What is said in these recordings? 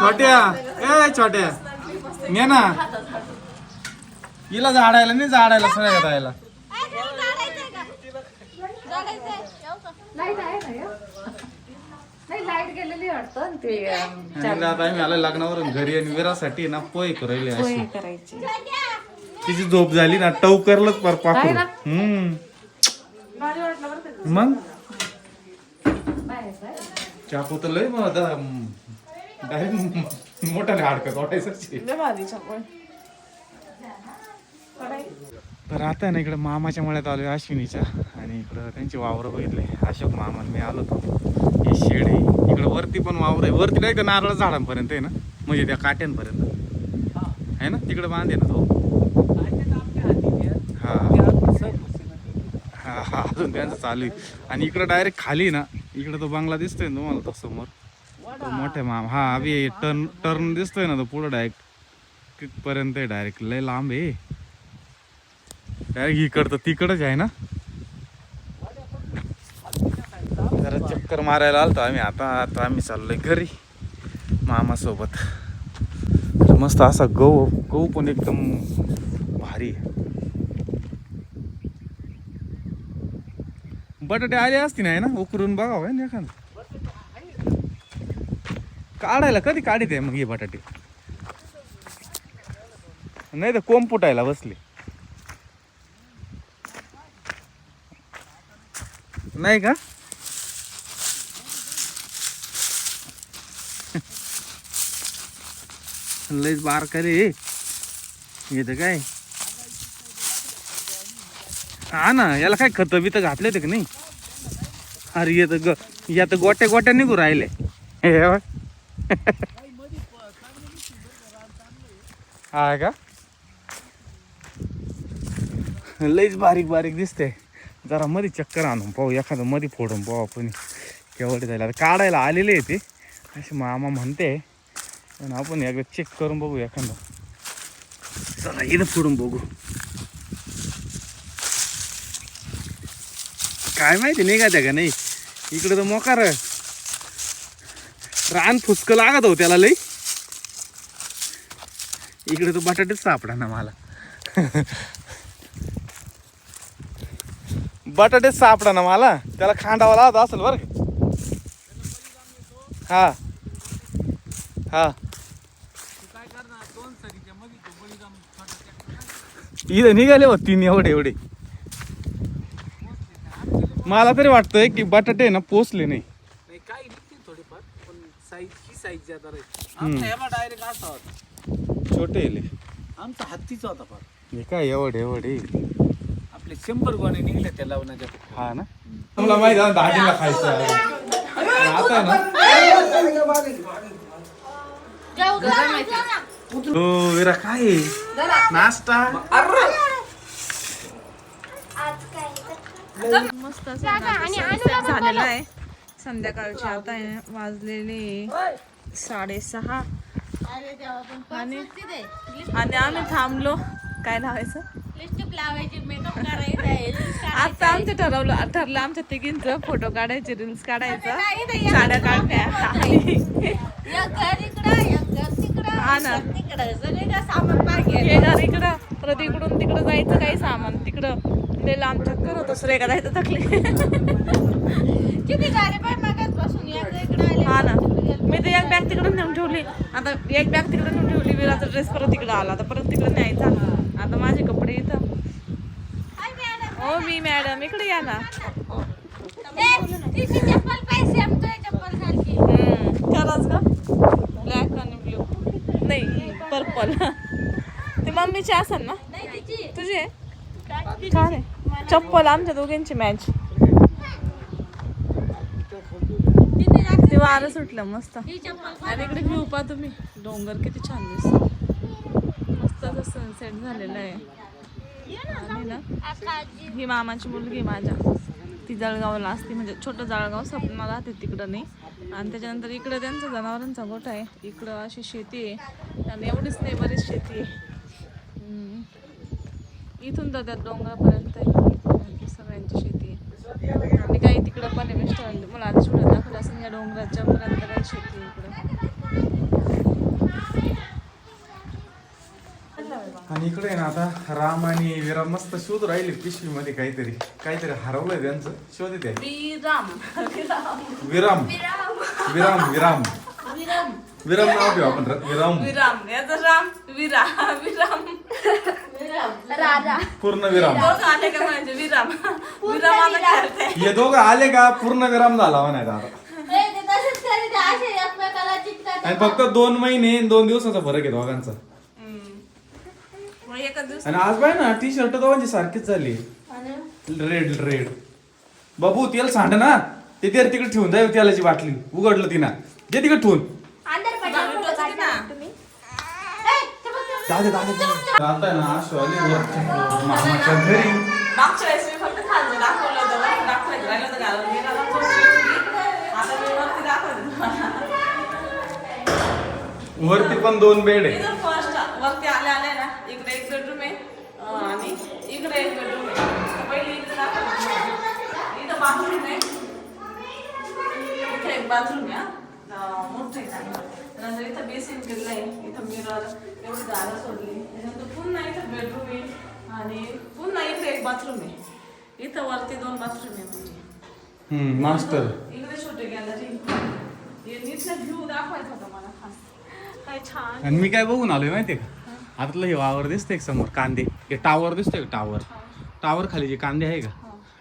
छोट्या. ए छोट्या. ने ना. हिला झाडायला नाही झाडायला सगळ्या जायला आता आम्ही आलो लग्नावरून घरी आणि विरासाठी ना पोहे करायले अशी. तिची झोप झाली ना टवकरलंच पर आहे पाकू ना? हम्म. मग. चाकू तर लय मग डायरेक्ट मोठ्याने हाडकं तोडायचं लय भारी चपोळ तर आता आहे ना इकडे मामाच्या मळ्यात आलोय अश्विनीच्या. आणि इकडं त्यांचे वावर बघितले. अशोक मामा मी आलो होतो. हे शेड आहे. इकडे वरती पण वावर आहे. वरती नाही तर नारळ झाडांपर्यंत आहे ना? म्हणजे त्या काट्यांपर्यंत. आहे ना? तिकडे बांधे ना तो. हा. हा हा. अजून त्यांचं चालू आहे. आणि इकडं डायरेक्ट खाली ना? इकडं तो बंगला दिसतोय ना तुम्हाला तो समोर? मोठे मामा. हा अभि टर्न टर्न दिसतोय ना तो पुढं डायरेक्ट तिथपर्यंत आहे डायरेक्ट लय लांब आहे. डायरेक्ट इकडं तर तिकडच आहे ना. जरा चक्कर मारायला आलतो आम्ही. आता आता आम्ही चाललोय घरी मामासोबत. मस्त असा गहू गहू पण एकदम भारी आहे. बटाटे आले असते ना ना? उकरून बघावं ना एखादं. काढायला कधी काढित आहे मग हे बटाटे? नाही तर कोंब फुटायला बसले. नाही का? लयच बारकाले येतं काय? हा ना याला काय खत बित घातले होते का नाही? अरे येत ग यात गोट्या गोट्या निघू राहिले. हे हा का? लईच बारीक बारीक दिसते. जरा मध्ये चक्कर आणून पाहू एखादं मध्ये फोडून पाहू आपण. केवढे जायला आता काढायला आलेले आहे ते. अशी मामा म्हणते. पण आपण एकदा चेक करून बघू एखादं. चला इथं फोडून बघू. काय माहिती निघायचं का नाही? इकडे तर मोकार. रान फुसकं लागत हो त्याला लई. इकडे तो बटाटेच सापडा ना मला. बटाटेच सापडा ना मला. त्याला खांडावा लागत असेल बरं का? हा. हा. इथं निघाले हो तीन एवढे एवढे. मला तरी वाटतंय की बटाटे ना पोचले नाही नाही काही निघते थोडेफार पण आमचा डायरेक्ट असा होता. छोटे येले आमचा हत्तीचा होता फार हे काय एवढे एवढे? आपले शंभर गोणे निघले त्या लावण्याच्या हा ना? तुम्हाला माहिती आहे दाजीला खायचं आहे. आता आहे ना? हो विरा काय आहे? नाश्ता? मस्त असं नाश्ता झालेला आहे. संध्याकाळचे आता आहे ना, वाजलेले साडेसहा. आणि आणि आम्ही थांबलो. काय लावायचं? आता आमचं ठरवलं ठरलं आमच्या तिघींचं फोटो काढायचे रील्स काढायचं. साड्या काढण्या इकडं परत इकडून तिकडं जायचं काही सामान. तिकडं लय लांब चक्कर होतं. सुरेखा जायचं थकले. हा ना. मी तर एक बॅग तिकडे नेऊन ठेवली. आता एक बॅग तिकडे नेऊन ठेवली विराचा ड्रेस परत तिकडे आला. आता परत तिकडे न्यायचा. आता माझे कपडे इथं. हो मी मॅडम इकडे या ना. खरंच का ब्लॅक आणि ब्ल्यू नाही पर्पल ती मम्मीची असेल ना? तुझी आहे? का रे चप्पल आमच्या दोघींची मॅच ते वारं सुटलं मस्त. आणि इकडे घेऊ पा तुम्ही. डोंगर किती छान दिसतो. मस्त असं सनसेट झालेलं आहे. आणि ना ही मामाची मुलगी माझ्या. ती जळगावला असते म्हणजे छोटं जळगाव सपना राहते तिकडं नाही. आणि त्याच्यानंतर इकडं त्यांचा जनावरांचा गोठा आहे. इकडं अशी शेती आहे. आणि एवढीच नाही बरीच शेती आहे. इथून तर त्या डोंगरापर्यंत सगळ्यांची शेती आहे. आणि काही तिकडं पण आहे मिस्टर मला आता पासून या डोंगराच्या शेती इकडं? आणि इकडे आहे ना आता राम आणि विराम मस्त शोध राहिले पिशवीमध्ये काहीतरी. काहीतरी हरवलंय त्यांचं. शोध येते विराम. विराम. विराम विराम. विराम. विराम आपण विराम. विराम. राम विराम. राजा. पूर्ण विराम. आले का म्हणजे विराम? विराम. आला काय हे दोघं आले का पूर्ण विराम झाला म्हणायचा आता. आणि फक्त दोन महिने आणि दोन दिवसाचा फरक आहे दोघांचा. एका दिवस. आणि आज बाय ना टी शर्ट दोघांची सारखीच झाली रेड रेड बाबू तेल सांड ना. ते तेल तिकडे ठेवून जाईल तेलाची बाटली. उघडलं तिनं. जे तिकडे ठेवून. ते ते. दादा दादा आता आहे ना मामाच्या घरी. मागच्या वेळेस मी फक्त खालचं दाखवलं होतं दाखवायचं राहिलं होतं घालून. मी घालून झोपली होती. आता मी वरती दाखवते तुम्हाला. वरती पण दोन बेड आहे. इथं फर्स्ट वरती आल्या आल्या ना इकडे एक बेडरूम आहे अं, आणि इकडे एक बेडरूम आहे. तर पहिले दाखवते तुम्हाला. इथं बाथरूम आहे. इथे एक बाथरूम आहे हा. अं, मोठं आहे चांगलं. नंतर इथं बेसिन केलेलं आहे इथं मिरर एवढी जागा सोडली. त्यानंतर पुन्हा इथं बेडरूम आहे आणि पुन्हा इथे एक बाथरूम आहे. इथं वरती दोन बाथरूम आहे म्हणजे. मास्टर इकडे छोटे गॅलरी हे नीटला व्ह्यू दाखवायचा होता मला. छान. आणि मी काय बघून आलोय माहितीये का? आतलं हे वावर दिसतंय का समोर कांदे. हे टावर दिसतोय का? टावर टावर खाली जे कांदे आहे का?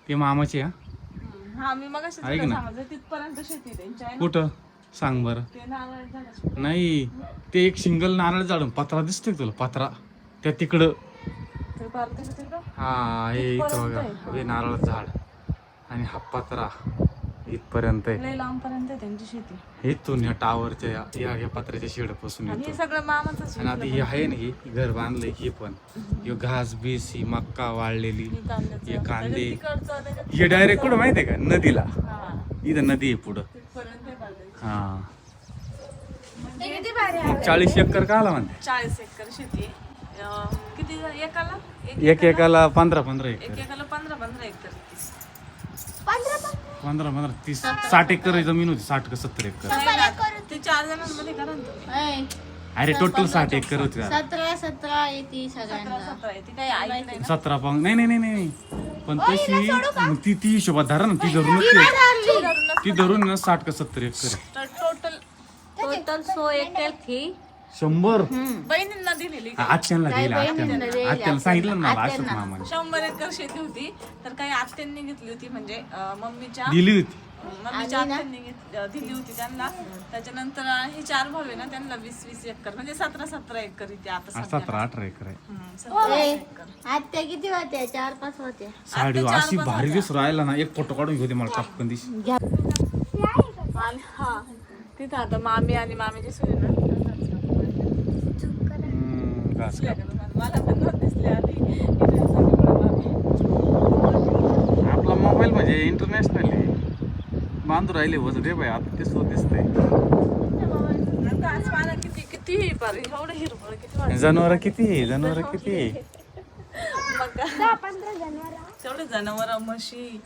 ते मामाचे हा. हम्म. हा मी मग आहे की नाही? सांगायचं तिथपर्यंत शेती त्यांची आहे ना. कुठं? सांग बरं. ते नारळ नाही ते एक सिंगल नारळ झाड पत्रा दिसतोय का तुला? पत्रा. त्या तिकडं. ते पार तिकडे तिकडं हा हे इथं बघा. हे नारळाचं झाड. आणि हा पत्रा. इथपर्यंत आहे. लय लांबपर्यंत आहे त्यांची शेती. इथून या टावरच्या या- या या पत्र्याच्या शेडपासून आणि हे येतो. सगळं मामाच आणि आता हे आहे ना हे घर बांधलंय हे पण. हे घास बीस ही मक्का वाळलेली. हे कांदे. हे डायरेक्ट कुठं माहितीये का? नदीला. इथं नदी आहे पुढं. हा ते किती भारी आहे. मग चाळीस एकर का आला म्हणते? चाळीस एकर शेती आहे. अं, किती एकाला? एक एकाला? पंधरा पंधरा एक एकर एकाला पंधरा पंधरा एकर. पंधरा. पंधरा पंधरा तीस साठ एकर जमीन होती साठ का सत्तर एकर. ते चार जणांमध्ये करा ना तुम्ही. ऐ, अरे टोटल साठ एकर होती. सतरा सतरा येते सगळ्यांना. सतरा आहे ती काही ऐकलंय ना? सतरा पाऊन नाही नाही नाही नाही पण तशी मग ती ती हिशोबात धरा ना ती धरूनच ती- ती धरून ना साठ का सत्तर एकर. तर टोटल टोटल सो एकर थी शंभर. बहिणींना दिलेली आत्यांना दिलं आत्यांना. सांगितलं ना मला अशोक मामाने. शंभर एकर शेती होती तर काही आत्यांनी घेतली होती म्हणजे अं, मम्मीच्या दिली होती. मम्मीच्या आत्यांनी घेत- अं, दिली होती त्यांना. त्याच्यानंतर अं, हे चार भाऊ आहे ना त्यांना वीस वीस एकर म्हणजे सतरा सतरा एकर इथे आता हा, सध्या. सतरा अठरा एकर आहे. हम्म, सतरा ए, एकर. आत्या किती होत्या? चार पाच होत्या. साडी अशी भारी दिसू राहिला ना एक फोटो काढून घेऊ दे मला टपकन दिशी. आणि हा तिथं आता मामी आणि मामीची सुरी ना. मला पण. आपला मोबाईल म्हणजे इंटरनॅशनल आहे बांधू राहिले वजन रे बाई आता ते सुद्धा दिसतंय. नंतर आज पाना किती किती पार एवढं हिरवळ किती वाटत जनावर किती जनावर किती? तेवढे जनावर म्हशी.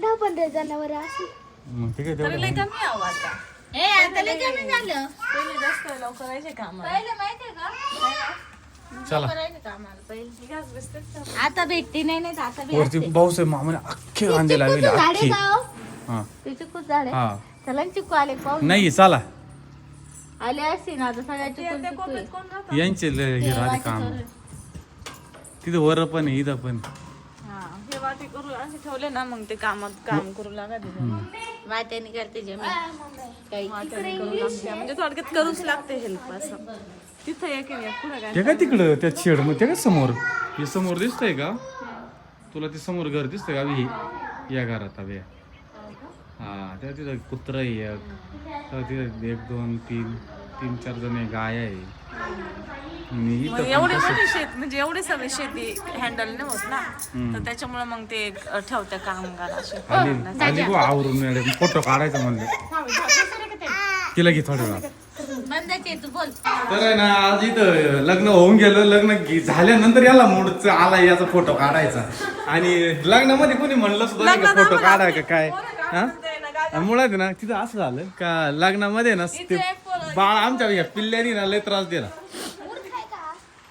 दहा पंधरा जनावर अशी. मग ठीक आहे तरी लय तेवढं कमी आता ए आता लय कमी झालं. पहिले जास्त लवकर करायचे काम पहिले माहितीये का? चला. करायचं का आम्हाला पहिले गॅस बिस्तेच आता भेटते नाही नाही तर आता मामाने अख्खे कांदे लावले झाडे अख्खे. का हो? हा ते चिकूच झाडे? हा. चला ना चिकू आले पाहू. नाही चला. आले असते ना आता सगळ्या चिकू ते चिकू कोपऱ्यात आहे. कोण राहतं? यांचे हे राहते काम. तिथं वर पण आहे इथं पण. वाटी करू असे ठेवले ना मग ते कामात काम करू लागायचे वाट्याने करते जमीन काही म्हणजे थोडक्यात करूच लागते हेल्प असं. तिथं एक पुढे काय ते काय तिकडं त्या शेडमध्ये ते काय समोर? हे समोर दिसतंय का? तुला ते समोर घर दिसतंय का? हे या घरात अभि हा त्या तिथं कुत्र आहे एक. तिथं एक दोन तीन तीन चार जण गाय आहे. मग एवढे तसंच. मोठी शेत म्हणजे एवढे सगळे शेती हँडल नाही होत ना. तर त्याच्यामुळे मग ते ठेवत्या कामगार असे. आली आली गो आवरून मिळाले फोटो काढायचा म्हणले. तिला घे तू बोल. तर आहे ना आज इथं लग्न होऊन गेलं लग्न घे- झाल्यानंतर याला मूड आला याचा फोटो काढायचा. आणि लग्नामध्ये कोणी म्हणलं सुद्धा नाही का फोटो काढाय का काय? हा? मुळात आहे ना तिथं असं झालं का लग्नामध्ये ना ते बाळ आमच्या या पिल्ल्यानी ना लय त्रास दिला.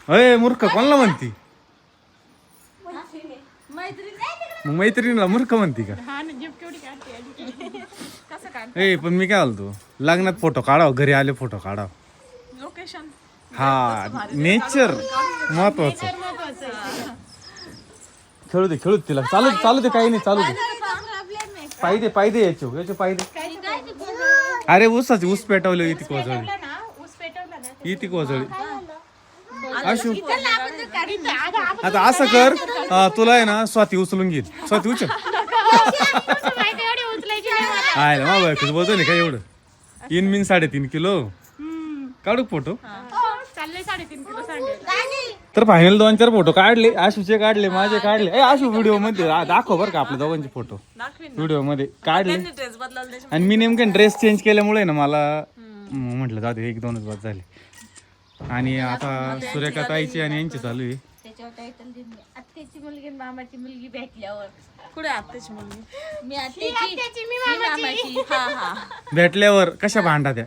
अय मूर्ख कोणाला म्हणती? मग मैत्रिणीला मूर्ख म्हणती का? ए पण मी काय बोलतो लग्नात फोटो काढाव घरी आले फोटो काढाव. लोकेशन हा नेचर महत्वाचं. खेळू दे खेळू दे तिला. चालू चालू दे काही नाही चालू दे. पाय दे पाय दे याचे याचे पाय दे अरे ऊसाची ऊस पेटवले इथे कोजळी. इथे कोजळी. अशू आता असं कर. अं, तुला आहे ना स्वाती उचलून घेईल. स्वाती उचल. आहे ना बाबा कसं बोलतो नाही काय एवढं? इन मिन साडेतीन किलो. काढू फोटो? तर फायनल दोन चार फोटो काढले. आशूचे काढले माझे काढले. ए आशू व्हिडिओमध्ये दाखव बरं का आपल्या दोघांचे फोटो. दाखवीन व्हिडिओमध्ये काढले ड्रेस बदलायला आणि मी नेमकं ड्रेस चेंज केल्यामुळे ना मला म्हटलं दे एक दोनच बाद झाले. आणि आता सुरेखा ताईची आणि यांची चालू आहे. त्याच्यावर टायटल दिली आत्याची मुलगी आणि मामाची मुलगी भेटल्यावर. कुठे आत्याची मुलगी? मी आत्याची मी मामाची. हा हा. भेटल्यावर कशा भांडा त्या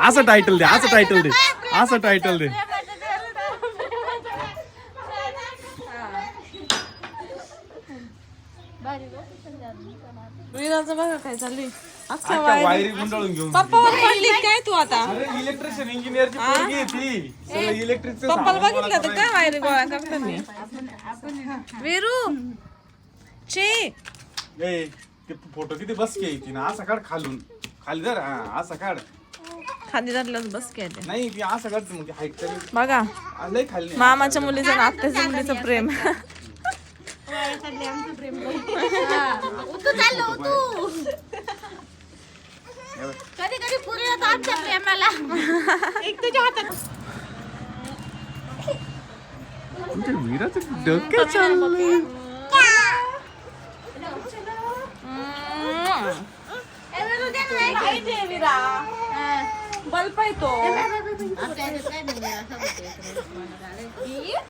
असं टायटल दे असं टायटल दे असं टायटल दे. बघा काय चालू अख्ख्या आता वायरी गुंडाळून घेऊन पप्पावर पडली काय तू आता? अरे इलेक्ट्रिशियन इंजिनियरची पोरगी आहे ती. सगळं इलेक्ट्रिकचं पप्पाला सामान बघितलं तर काय वायरी गोळा करताना? विरू चे. ए ते फोटो किती बस की ती ना? असं काढ खालून. खाली जर हा असं काढ. खाली धरलं बस ते. नाही ती असं काढ मग हाईट कमी बघा. आ, लय खाली नाही. मामाच्या मुलीचं आणि आत्याच्या मुलीचं प्रेम. तू चाललो तू कधी कधी पुरे येतो आमच्या प्रेमाला एक तुझ्या हातात. तुमच्या वीराचं डोकं चाललंय? बल्ब आहे